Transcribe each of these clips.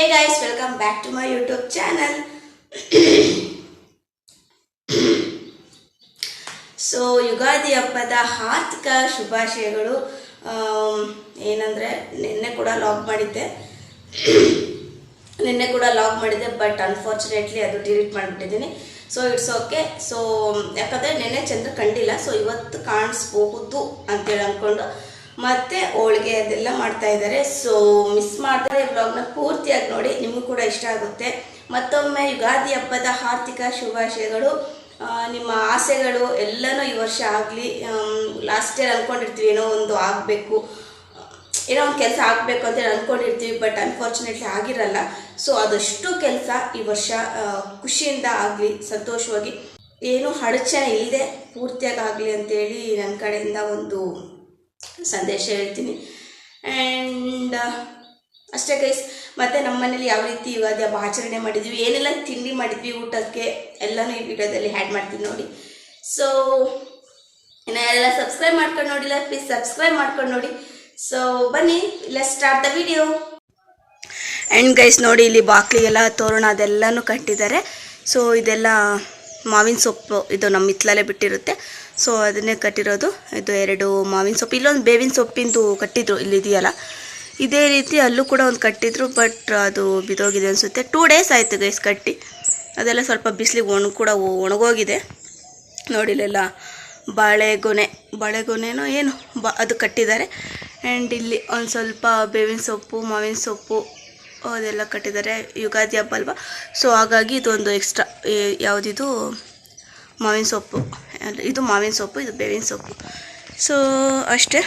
Hey guys welcome back to my YouTube channel so Ugadi ಹಬ್ಬದ ಆರ್ಥಿಕ ಶುಭಾಶಯಗಳು ಏನಂದರೆ ನಿನ್ನೆ ಕೂಡ ಲಾಗ್ ಮಾಡಿದ್ದೆ ನಿನ್ನೆ ಕೂಡ ಲಾಗ್ ಮಾಡಿದ್ದೆ ಬಟ್ ಅನ್ಫಾರ್ಚುನೇಟ್ಲಿ ಅದು ಡಿಲೀಟ್ ಮಾಡಿಬಿಟ್ಟಿದ್ದೀನಿ ಸೊ ಇಟ್ಸ್ ಓಕೆ ಸೊ ಯಾಕಂದರೆ ನಿನ್ನೆ ಚಂದ್ರ ಕಂಡಿಲ್ಲ ಸೊ ಇವತ್ತು ಕಾಣಿಸ್ಬಹುದು ಅಂತೇಳಿ ಅಂದ್ಕೊಂಡು ಮತ್ತೆ ಹೋಳಿಗೆ ಅದೆಲ್ಲ ಮಾಡ್ತಾ ಇದ್ದಾರೆ. ಸೊ ಮಿಸ್ ಮಾಡ್ತಾರೆ ಬ್ಲಾಗ್ನ ಪೂರ್ತಿಯಾಗಿ ನೋಡಿ, ನಿಮಗೂ ಕೂಡ ಇಷ್ಟ ಆಗುತ್ತೆ. ಮತ್ತೊಮ್ಮೆ ಯುಗಾದಿ ಹಬ್ಬದ ಆರ್ಥಿಕ ಶುಭಾಶಯಗಳು. ನಿಮ್ಮ ಆಸೆಗಳು ಎಲ್ಲನೂ ಈ ವರ್ಷ ಆಗಲಿ ಲಾಸ್ಟ್ ಇಯರ್ ಅಂದ್ಕೊಂಡಿರ್ತೀವಿ ಏನೋ ಒಂದು ಆಗಬೇಕು. ಏನೋ ಒಂದು ಕೆಲಸ ಆಗಬೇಕು ಅಂತೇಳಿ ಅಂದ್ಕೊಂಡಿರ್ತೀವಿ ಬಟ್ ಅನ್ಫಾರ್ಚುನೇಟ್ಲಿ ಆಗಿರಲ್ಲ. ಸೊ ಅದಷ್ಟು ಕೆಲಸ ಈ ವರ್ಷ ಖುಷಿಯಿಂದ ಆಗಲಿ, ಸಂತೋಷವಾಗಿ. ಏನು ಅಡಚಣೆ ಇಲ್ಲದೆ ಪೂರ್ತಿಯಾಗಿ ಆಗಲಿ ಅಂತೇಳಿ ನನ್ನ ಕಡೆಯಿಂದ ಒಂದು ಸಂದೇಶ ಹೇಳ್ತೀನಿ. ಆ್ಯಂಡ್ ಅಷ್ಟೇ ಗೈಸ್ ಮತ್ತು ನಮ್ಮ ಮನೇಲಿ ಯಾವ ರೀತಿ ಯುಗಾದಿ ಹಬ್ಬ ಆಚರಣೆ ಮಾಡಿದ್ವಿ, ಏನೆಲ್ಲ ತಿಂಡಿ ಮಾಡಿದ್ವಿ ಊಟಕ್ಕೆ, ಎಲ್ಲನೂ ಈ ವಿಡಿಯೋದಲ್ಲಿ ಆ್ಯಡ್ ಮಾಡ್ತೀನಿ ನೋಡಿ. ಸೊ ಇನ್ನು ಎಲ್ಲ ಸಬ್ಸ್ಕ್ರೈಬ್ ಮಾಡ್ಕೊಂಡು ನೋಡಿಲ್ಲ ಪ್ಲೀಸ್ ಸಬ್ಸ್ಕ್ರೈಬ್ ಮಾಡ್ಕೊಂಡು ನೋಡಿ. ಸೊ ಬನ್ನಿ ಇಲ್ಲ start the video and guys ನೋಡಿ ಇಲ್ಲಿ ಬಾಕ್ಲಿಗೆಲ್ಲ ತೋರಣ ಅದೆಲ್ಲನೂ ಕಟ್ಟಿದ್ದಾರೆ. ಸೊ ಇದೆಲ್ಲ ಮಾವಿನ ಸೊಪ್ಪು, ಇದು ನಮ್ಮ ಹಿತ್ಲಲ್ಲೇ ಬಿಟ್ಟಿರುತ್ತೆ. ಸೊ ಅದನ್ನೇ ಕಟ್ಟಿರೋದು. ಇದು ಎರಡು ಮಾವಿನ ಸೊಪ್ಪು. ಇಲ್ಲೊಂದು ಬೇವಿನ ಸೊಪ್ಪಿಂದು ಕಟ್ಟಿದ್ರು, ಇಲ್ಲಿದೆಯಲ್ಲ. ಇದೇ ರೀತಿ ಅಲ್ಲೂ ಕೂಡ ಒಂದು ಕಟ್ಟಿದ್ರು ಬಟ್ ಅದು ಬಿದೋಗಿದೆ ಅನಿಸುತ್ತೆ. ಟೂ ಡೇಸ್ ಆಯಿತು ಗೈಸ್ ಕಟ್ಟಿ. ಅದೆಲ್ಲ ಸ್ವಲ್ಪ ಬಿಸಿಲಿಗೆ ಒಣ, ಕೂಡ ಒಣಗೋಗಿದೆ. ನೋಡಿಲ್ಲ ಬಾಳೆಗೊನೆ ಬಾಳೆಗೊನೆನೋ ಏನು, ಬಾ, ಅದು ಕಟ್ಟಿದ್ದಾರೆ. ಆ್ಯಂಡ್ ಇಲ್ಲಿ ಒಂದು ಸ್ವಲ್ಪ ಬೇವಿನ ಸೊಪ್ಪು, ಮಾವಿನ ಸೊಪ್ಪು ಅದೆಲ್ಲ ಕಟ್ಟಿದ್ದಾರೆ, ಯುಗಾದಿ ಹಬ್ಬ ಅಲ್ವಾ? ಸೊ ಹಾಗಾಗಿ ಇದೊಂದು ಎಕ್ಸ್ಟ್ರಾ ಯಾವುದಿದು? ಮಾವಿನ ಸೊಪ್ಪು. ಇದು ಮಾವಿನ ಸೊಪ್ಪು, ಇದು ಬೇವಿನ ಸೊಪ್ಪು. ಸೊ ಅಷ್ಟೇ.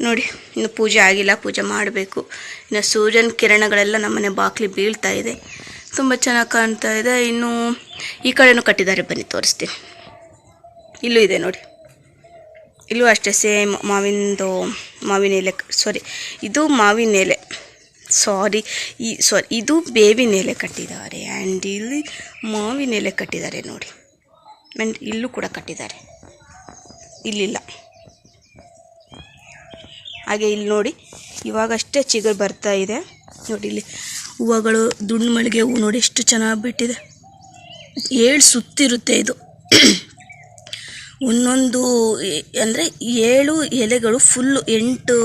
ನೋಡಿ, ಇನ್ನು ಪೂಜೆ ಆಗಿಲ್ಲ, ಪೂಜೆ ಮಾಡಬೇಕು. ಇನ್ನು ಸೂರ್ಯನ ಕಿರಣಗಳೆಲ್ಲ ನಮ್ಮನೆ ಬಾಕ್ಲಿ ಬೀಳ್ತಾ ಇದೆ. ತುಂಬ ಚೆನ್ನಾಗಿ ಕಾಣ್ತಾ ಇದೆ. ಇನ್ನು ಈ ಕಡೆನೂ ಕಟ್ಟಿದ್ದಾರೆ. ಬನ್ನಿ, ತೋರಿಸ್ತೀನಿ. ಇಲ್ಲೂ ಇದೆ ನೋಡಿ. ಇಲ್ಲೂ ಅಷ್ಟೇ, ಸೇಮ್ ಮಾವಿನದು ಮಾವಿನ ಎಲೆ ಸಾರಿ ಇದು ಮಾವಿನ ಎಲೆ. ಸಾರಿ ಈ ಸಾರಿ ಇದು ಬೇವಿನ ಎಲೆ ಕಟ್ಟಿದ್ದಾರೆ ಆ್ಯಂಡ್ ಇಲ್ಲಿ ಮಾವಿನ ಎಲೆ ಕಟ್ಟಿದ್ದಾರೆ ನೋಡಿ. ಆ್ಯಂಡ್ ಇಲ್ಲೂ ಕೂಡ ಕಟ್ಟಿದ್ದಾರೆ. ಇಲ್ಲಿಲ್ಲ. ಹಾಗೆ ಇಲ್ಲಿ ನೋಡಿ ಇವಾಗಷ್ಟೇ ಚಿಗುರು ಬರ್ತಾ ಇದೆ. ನೋಡಿ ಇಲ್ಲಿ ಹೂವುಗಳು ದುಂಡು ಮಳಿಗೆ ಹೂವು ನೋಡಿ ಎಷ್ಟು ಚೆನ್ನಾಗಿ ಬಿಟ್ಟಿದೆ. ಏಳು ಸುತ್ತಿರುತ್ತೆ ಇದು. ಒಂದೊಂದು ಅಂದರೆ ಏಳು ಎಲೆಗಳು ಫುಲ್ಲು ಎಂಟು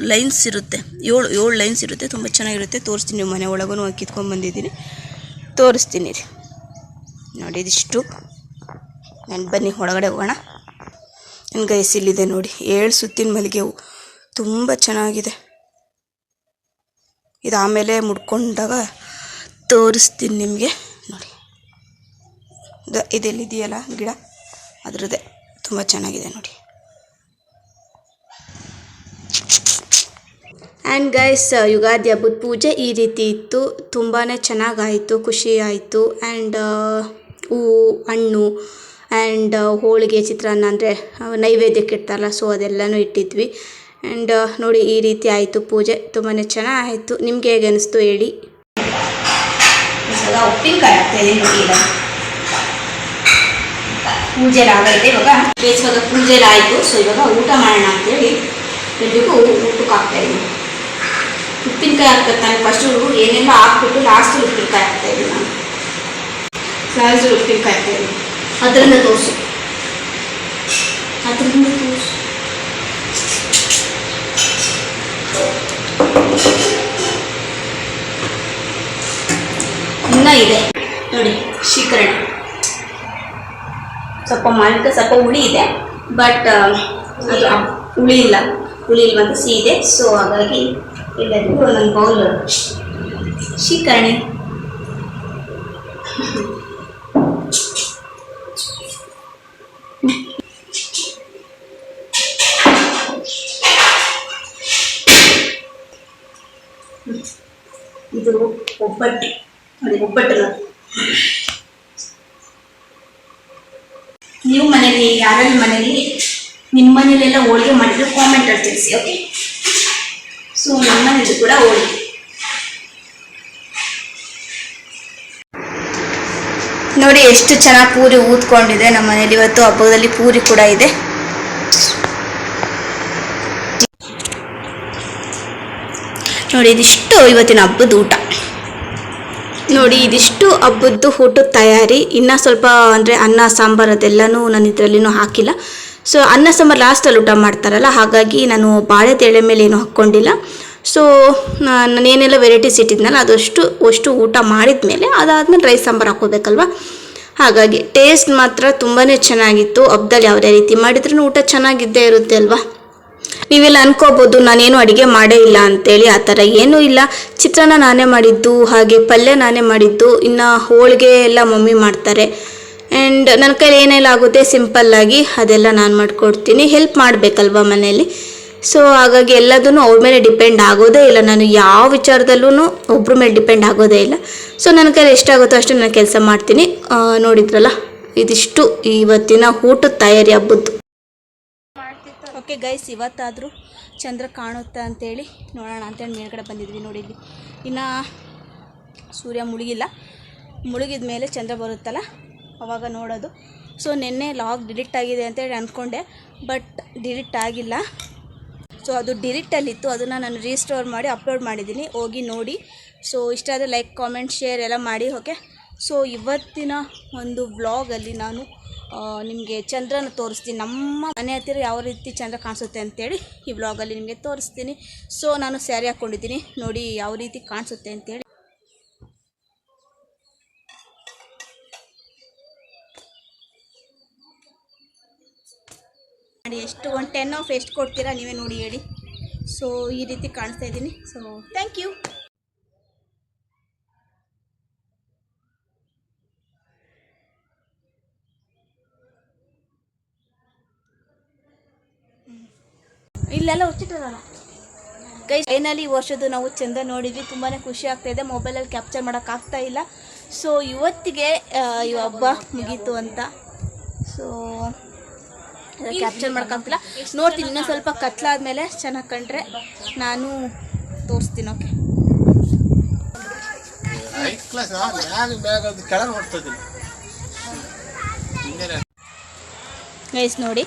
ಲೈನ್ಸ್ ಇರುತ್ತೆ. ಏಳು ಏಳು ಲೈನ್ಸ್ ಇರುತ್ತೆ. ತುಂಬ ಚೆನ್ನಾಗಿರುತ್ತೆ. ತೋರಿಸ್ತೀನಿ ಮನೆ ಒಳಗೂ ಕಿತ್ಕೊಂಡು ಬಂದಿದ್ದೀನಿ. ತೋರಿಸ್ತೀನಿ ರೀ. ನೋಡಿ, ಇದಿಷ್ಟು. ನಾನು ಬನ್ನಿ, ಒಳಗಡೆ ಹೋಗೋಣ. ನನ್ನ ಗೈಸ್ ಇಲ್ಲಿದೆ ನೋಡಿ. ಏಳು ಸುತ್ತಿನ ಮಲ್ಲಿಗೆ ಹೂವು ತುಂಬ ಚೆನ್ನಾಗಿದೆ. ಇದು ಆಮೇಲೆ ಮುಡ್ಕೊಂಡಾಗ ತೋರಿಸ್ತೀನಿ ನಿಮಗೆ. ನೋಡಿ. ಇದೆಲ್ಲಿದೆಯಲ್ಲ ಗಿಡ? ಅದರದ್ದೇ. ತುಂಬ ಚೆನ್ನಾಗಿದೆ ನೋಡಿ. ಆ್ಯಂಡ್ ಗೈಸ್ ಯುಗಾದಿ ಹಬ್ಬದ ಪೂಜೆ ಈ ರೀತಿ ಇತ್ತು. ತುಂಬಾ ಚೆನ್ನಾಗಾಯಿತು ಖುಷಿ ಆಯಿತು ಆ್ಯಂಡ್ ಹೂವು ಹಣ್ಣು ಆ್ಯಂಡ್ ಹೋಳಿಗೆ ಚಿತ್ರಾನ್ನ ಅಂದರೆ ನೈವೇದ್ಯಕ್ಕೆ ಇಡ್ತಾರಲ್ಲ ಸೊ ಅದೆಲ್ಲನೂ ಇಟ್ಟಿದ್ವಿ. ಆ್ಯಂಡ್ ನೋಡಿ ಈ ರೀತಿ ಆಯಿತು ಪೂಜೆ. ತುಂಬಾ ಚೆನ್ನಾಗಾಯಿತು. ನಿಮಗೆ ಹೇಗೆ ಅನಿಸ್ತು ಹೇಳಿ. ಉಪ್ಪಿನಕಾಯಿ ಪೂಜೆ ಆಗೈತೆ ಇವಾಗ ಬೇಸಿವಾಗ ಪೂಜೆ ಆಯಿತು ಸೊ ಇವಾಗ ಊಟ ಮಾಡೋಣ ಅಂತೇಳಿ ಎಲ್ರಿಗೂ ಊಟಕ್ಕೆ ಹಾಕ್ತಾ ಇದ್ದೀನಿ ಉಪ್ಪಿನಕಾಯಿ ಹಾಕ್ಬೇಕು ನಾನು ಫಸ್ಟು ಏನೆಲ್ಲ ಹಾಕ್ಬಿಟ್ಟು ಲಾಸ್ಟ್ ಉಪ್ಪಿನಕಾಯಿ ಹಾಕ್ತಾ ಇದ್ದೀನಿ ನಾನು ಲಾಸ್ಟ್ ಉಪ್ಪಿನಕಾಯಿ ಹಾಕ್ತಾ ಇದ್ದೀನಿ ಅದರಿಂದ ತೋರಿಸು ಅದರಿಂದ ತೋರಿಸು ಇನ್ನ ಇದೆ. ನೋಡಿ, ಶೀಕರಣ. ಸ್ವಲ್ಪ ಮಾವಿನಕಾಯಿ ಸ್ವಲ್ಪ ಹುಳಿ ಇದೆ. ಬಟ್ ಅದು ಹುಳಿ ಇಲ್ಲ. ಹುಳಿ ಇಲ್ವಂತ ಸಿಹಿ ಇದೆ. ಸೊ ಹಾಗಾಗಿ ಎಲ್ಲರಿಗೂ ಒಂದೊಂದು ಬೌಲ್ ಶೀಕರಣೆ. ಇದು ಒಬ್ಬಟ್ಟು. ನೋಡಿ ಒಬ್ಬಟ್ಟು ನೋಡಿ. ಯಾರಲ್ಲಿ ಮನೇಲಿ? ನಿಮ್ಮ ಮನೇಲೆಲ್ಲ ಹೋಳಿಗೆ ಮಾಡಿದ್ರೆ ಕಾಮೆಂಟಲ್ಲಿ ತಿಳಿಸಿ ಓಕೆ ಸೊ ನಮ್ಮ ಮನೇಲಿ ಕೂಡ ಹೋಳಿಗೆ. ನೋಡಿ, ಎಷ್ಟು ಚೆನ್ನಾಗಿ ಪೂರಿ ಊದ್ಕೊಂಡಿದೆ ನಮ್ಮ ಮನೇಲಿ. ಇವತ್ತು ಹಬ್ಬದಲ್ಲಿ ಪೂರಿ ಕೂಡ ಇದೆ. ನೋಡಿ, ಇದಿಷ್ಟು ಇವತ್ತಿನ ಹಬ್ಬದ ಊಟ. ನೋಡಿ ಇದಿಷ್ಟು ಹಬ್ಬದ್ದು ಊಟದ ತಯಾರಿ. ಇನ್ನು ಸ್ವಲ್ಪ ಅಂದರೆ ಅನ್ನ, ಸಾಂಬಾರು ಅದೆಲ್ಲನೂ ನಾನು ಇದರಲ್ಲಿನೂ ಹಾಕಿಲ್ಲ. ಸೊ ಅನ್ನ, ಸಾಂಬಾರು ಲಾಸ್ಟಲ್ಲಿ ಊಟ ಮಾಡ್ತಾರಲ್ಲ, ಹಾಗಾಗಿ ನಾನು ಬಾಳೆ ತೆಳೆ ಮೇಲೆ ಏನು ಹಾಕ್ಕೊಂಡಿಲ್ಲ. ಸೊ ನಾನೇನೆಲ್ಲ ವೆರೈಟೀಸ್ ಇಟ್ಟಿದ್ನಲ್ಲ, ಅದಷ್ಟು, ಅಷ್ಟು ಊಟ ಮಾಡಿದ ಮೇಲೆ ಅದಾದಮೇಲೆ ರೈಸ್ ಸಾಂಬಾರು ಹಾಕೋಬೇಕಲ್ವ ಹಾಗಾಗಿ ಟೇಸ್ಟ್ ಮಾತ್ರ ತುಂಬಾ ಚೆನ್ನಾಗಿತ್ತು. ಹಬ್ಬದಲ್ಲಿ ಯಾವುದೇ ರೀತಿ ಮಾಡಿದ್ರೂ ಊಟ ಚೆನ್ನಾಗಿದ್ದೇ ಇರುತ್ತೆ ಅಲ್ವಾ? ನೀವೆಲ್ಲ ಅನ್ಕೋಬೋದು, ನಾನೇನು ಅಡುಗೆ ಮಾಡೇ ಇಲ್ಲ ಅಂತೇಳಿ ಆ ಥರ ಏನೂ ಇಲ್ಲ. ಚಿತ್ರಾನ್ನ ನಾನೇ ಮಾಡಿದ್ದು, ಹಾಗೆ ಪಲ್ಯ ನಾನೇ ಮಾಡಿದ್ದು, ಇನ್ನು ಹೋಳಿಗೆ ಎಲ್ಲ ಮಮ್ಮಿ ಮಾಡ್ತಾರೆ. ಆ್ಯಂಡ್ ನನ್ನ ಕೈಲಿ ಏನೆಲ್ಲ ಆಗುತ್ತೆ ಸಿಂಪಲ್ಲಾಗಿ ಅದೆಲ್ಲ ನಾನು ಮಾಡಿಕೊಡ್ತೀನಿ. ಹೆಲ್ಪ್ ಮಾಡಬೇಕಲ್ವ ಮನೆಯಲ್ಲಿ? ಸೊ ಹಾಗಾಗಿ ಎಲ್ಲದೂ ಅವ್ರ ಮೇಲೆ ಡಿಪೆಂಡ್ ಆಗೋದೇ ಇಲ್ಲ. ನಾನು ಯಾವ ವಿಚಾರದಲ್ಲೂ ಒಬ್ಬರ ಮೇಲೆ ಡಿಪೆಂಡ್ ಆಗೋದೇ ಇಲ್ಲ. ಸೊ ನನ್ನ ಕೈಲಿ ಎಷ್ಟಾಗುತ್ತೋ ಅಷ್ಟು ನಾನು ಕೆಲಸ ಮಾಡ್ತೀನಿ. ನೋಡಿದ್ರಲ್ಲ, ಇದಿಷ್ಟು ಇವತ್ತಿನ ಊಟದ ತಯಾರಿ ಹಬ್ಬದ್ದು. ಓಕೆ ಗೈಸ್, ಇವತ್ತಾದರೂ ಚಂದ್ರ ಕಾಣುತ್ತಾ ಅಂತೇಳಿ ನೋಡೋಣ ಅಂತೇಳಿ ಮೇಲ್ಗಡೆ ಬಂದಿದ್ವಿ ನೋಡಿ ಇಲ್ಲಿ. ಇನ್ನು ಸೂರ್ಯ ಮುಳುಗಿಲ್ಲ. ಮುಳುಗಿದ ಮೇಲೆ ಚಂದ್ರ ಬರುತ್ತಲ್ಲ, ಅವಾಗ ನೋಡೋದು. ಸೊ ನಿನ್ನೆ ಲಾಗ್ ಡಿಲೀಟ್ ಆಗಿದೆ ಅಂತೇಳಿ ಅಂದ್ಕೊಂಡೆ ಬಟ್ ಡಿಲೀಟ್ ಆಗಿಲ್ಲ. ಸೊ ಅದು ಡಿಲೀಟಲ್ಲಿತ್ತು ಅದನ್ನು ನಾನು ರೀಸ್ಟೋರ್ ಮಾಡಿ ಅಪ್ಲೋಡ್ ಮಾಡಿದ್ದೀನಿ. ಹೋಗಿ ನೋಡಿ. ಸೊ ಇಷ್ಟ ಆದರೆ ಲೈಕ್ ಕಾಮೆಂಟ್ ಶೇರ್ ಎಲ್ಲ ಮಾಡಿ ಓಕೆ ಸೊ ಇವತ್ತಿನ ಒಂದು ವ್ಲಾಗಲ್ಲಿ ನಾನು ನಿಮಗೆ ಚಂದ್ರನ ತೋರಿಸ್ತೀನಿ. ನಮ್ಮ ಮನೆ ಹತ್ತಿರ ಯಾವ ರೀತಿ ಚಂದ್ರ ಕಾಣಿಸುತ್ತೆ ಅಂತೇಳಿ ಈ ವ್ಲಾಗಲ್ಲಿ ನಿಮಗೆ ತೋರಿಸ್ತೀನಿ. ಸೊ ನಾನು ಸ್ಯಾರಿ ಹಾಕ್ಕೊಂಡಿದ್ದೀನಿ ನೋಡಿ ಯಾವ ರೀತಿ ಕಾಣಿಸುತ್ತೆ ಅಂತೇಳಿ. ಎಷ್ಟು ಒಂದು ಟೆನ್ ಆಫ್ ಎಷ್ಟು ಕೊಡ್ತೀರಾ ನೀವೇ ನೋಡಿ ಹೇಳಿ. ಸೊ ಈ ರೀತಿ ಕಾಣಿಸ್ತಾ ಇದ್ದೀನಿ. ಸೊ ಥ್ಯಾಂಕ್ ಯು ಇಲ್ಲೆಲ್ಲ ಹೊಚ್ಚಿಟ್ರಲ್ಲ ಕೈ ಫೈನಲಿ ಈ ವರ್ಷದ್ದು ನಾವು ಚಂದ ನೋಡಿದ್ವಿ. ತುಂಬಾ ಖುಷಿ ಆಗ್ತಾ ಇದೆ. ಮೊಬೈಲಲ್ಲಿ ಕ್ಯಾಪ್ಚರ್ ಮಾಡೋಕ್ಕಾಗ್ತಾ ಇಲ್ಲ. ಸೊ ಇವತ್ತಿಗೆ ಈ ಹಬ್ಬ ಮುಗೀತು ಅಂತ. ಸೊ ಕ್ಯಾಪ್ಚರ್ ಮಾಡೋಕ್ಕಾಗ್ತಿಲ್ಲ ನೋಡ್ತೀನಿ ಇನ್ನೂ ಸ್ವಲ್ಪ ಕತ್ಲಾದ್ಮೇಲೆ ಚೆನ್ನಾಗಿ ಕಂಡ್ರೆ ನಾನು ತೋರಿಸ್ತೀನಿ ಓಕೆ ಗೈಸ್ ನೋಡಿ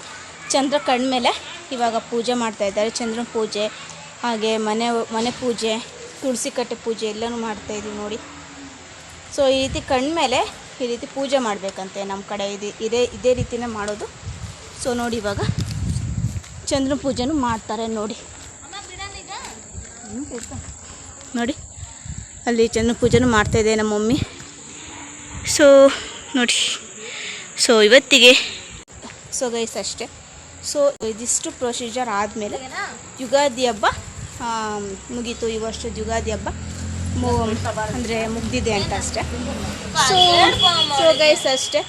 ಚಂದ್ರ ಕಣ್ಮೇಲೆ ಇವಾಗ ಪೂಜೆ ಮಾಡ್ತಾ ಇದ್ದಾರೆ, ಚಂದ್ರನ ಪೂಜೆ, ಹಾಗೆ ಮನೆ ಮನೆ ಪೂಜೆ, ತುಳಸಿ ಕಟ್ಟೆ ಪೂಜೆ ಎಲ್ಲನೂ ಮಾಡ್ತಾ ಇದ್ದೀವಿ ನೋಡಿ. ಸೊ ಈ ರೀತಿ ಕಣ್ಮೇಲೆ ಈ ರೀತಿ ಪೂಜೆ ಮಾಡಬೇಕಂತೆ ನಮ್ಮ ಕಡೆ, ಇದು ಇದೇ ಇದೇ ರೀತಿನೇ ಮಾಡೋದು. ಸೊ ನೋಡಿ ಇವಾಗ ಚಂದ್ರನ ಪೂಜೆನೂ ಮಾಡ್ತಾರೆ ನೋಡಿ. ನೋಡಿ, ಅಲ್ಲಿ ಚಂದ್ರನ ಪೂಜೆನೂ ಮಾಡ್ತಾಯಿದೆ ನಮ್ಮ ಮಮ್ಮಿ. ಸೊ ನೋಡಿ ಸೊ ಇವತ್ತಿಗೆ ಸೊ ಗೈಸ್ ಅಷ್ಟೇ. ಸೊ ಇದಿಷ್ಟು ಪ್ರೊಸೀಜರ್ ಆದಮೇಲೆ ಯುಗಾದಿ ಹಬ್ಬ ಮುಗೀತು. ಈ ವರ್ಷದ ಯುಗಾದಿ ಹಬ್ಬ ಮು, ಅಂದರೆ ಮುಗ್ದಿದೆ ಅಂತ ಅಷ್ಟೆ. ಸೊ ಸೊ ಗೈಸ್ ಅಷ್ಟೇ.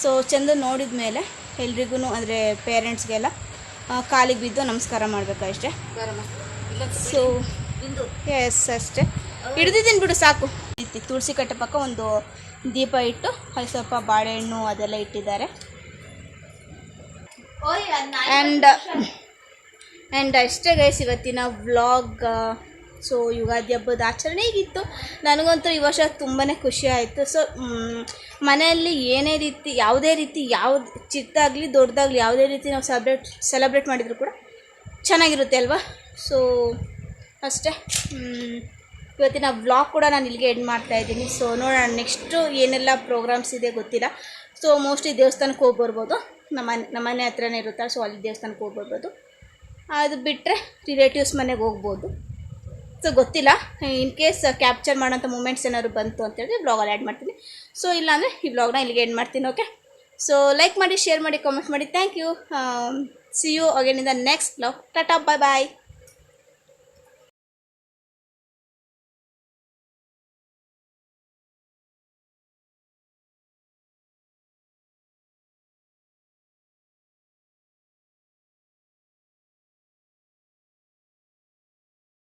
ಸೊ ಚಂದ ನೋಡಿದ ಮೇಲೆ ಎಲ್ರಿಗೂ ಅಂದರೆ ಪೇರೆಂಟ್ಸ್ಗೆಲ್ಲ ಕಾಲಿಗೆ ಬಿದ್ದು ನಮಸ್ಕಾರ ಮಾಡಬೇಕು ಅಷ್ಟೇ? ಸೊ ಎಸ್ ಅಷ್ಟೇ. ಹಿಡ್ದಿದ್ದೀನಿ ಬಿಡು, ಸಾಕು. ತುಳಸಿ ಕಟ್ಟೆ ಪಕ್ಕ ಒಂದು ದೀಪ ಇಟ್ಟು ಅಲ್ಲಿ ಸ್ವಲ್ಪ ಬಾಳೆಹಣ್ಣು ಅದೆಲ್ಲ ಇಟ್ಟಿದ್ದಾರೆ. ಆ್ಯಂಡ್ ಆ್ಯಂಡ್ ಅಷ್ಟೇ ಗೈಸ್ ಇವತ್ತಿನ ವ್ಲಾಗ್ ಸೊ ಯುಗಾದಿ ಹಬ್ಬದ ಆಚರಣೆ ಹೀಗಿತ್ತು. ನನಗಂತೂ ಈ ವರ್ಷ ತುಂಬಾ ಖುಷಿ ಆಯಿತು. ಸೊ ಮನೆಯಲ್ಲಿ ಏನೇ ರೀತಿ ಯಾವುದೇ ರೀತಿ ಯಾವ್ದು ಚಿಕ್ಕದಾಗಲಿ ದೊಡ್ಡದಾಗಲಿ ಯಾವುದೇ ರೀತಿ ನಾವು ಸೆಲೆಬ್ರೇಟ್ ಸೆಲೆಬ್ರೇಟ್ ಮಾಡಿದರೂ ಕೂಡ ಚೆನ್ನಾಗಿರುತ್ತೆ ಅಲ್ವಾ? ಸೊ ಅಷ್ಟೇ ಇವತ್ತಿನ ವ್ಲಾಗ್ ಕೂಡ ನಾನು ಇಲ್ಲಿಗೆ ಎಂಡ್ ಮಾಡ್ತಾ ಇದ್ದೀನಿ. ಸೊ ನೋಡೋಣ ನೆಕ್ಸ್ಟು ಏನೆಲ್ಲ ಪ್ರೋಗ್ರಾಮ್ಸ್ ಇದೆ ಗೊತ್ತಿಲ್ಲ. ಸೊ ಮೋಸ್ಟ್ಲಿ ದೇವಸ್ಥಾನಕ್ಕೆ ಹೋಗಿ ಬರ್ಬೋದು. ನಮ್ಮ ನಮ್ಮ ಮನೆ ಹತ್ರನೇ ಇರುತ್ತಲ್ಲ ಸೊ ಅಲ್ಲಿ ದೇವಸ್ಥಾನಕ್ಕೆ ಹೋಗ್ಬಿಡ್ಬೋದು ಅದು ಬಿಟ್ಟರೆ ರಿಲೇಟಿವ್ಸ್ ಮನೆಗೆ ಹೋಗ್ಬೋದು. ಸೊ ಗೊತ್ತಿಲ್ಲ. ಇನ್ ಕೇಸ್ ಕ್ಯಾಪ್ಚರ್ ಮಾಡೋಂಥ ಮೂಮೆಂಟ್ಸ್ ಏನಾದ್ರು ಬಂತು ಅಂತೇಳಿದ್ರೆ ಬ್ಲಾಗಲ್ಲಿ ಆ್ಯಡ್ ಮಾಡ್ತೀನಿ. ಸೊ ಇಲ್ಲಾಂದರೆ ಈ ಬ್ಲಾಗ್ನ ಇಲ್ಲಿಗೆ ಎಂಡ್ ಮಾಡ್ತೀನಿ ಓಕೆ ಸೊ ಲೈಕ್ ಮಾಡಿ ಶೇರ್ ಮಾಡಿ ಕಾಮೆಂಟ್ ಮಾಡಿ. Thank you see you again in the next blog tata bye bye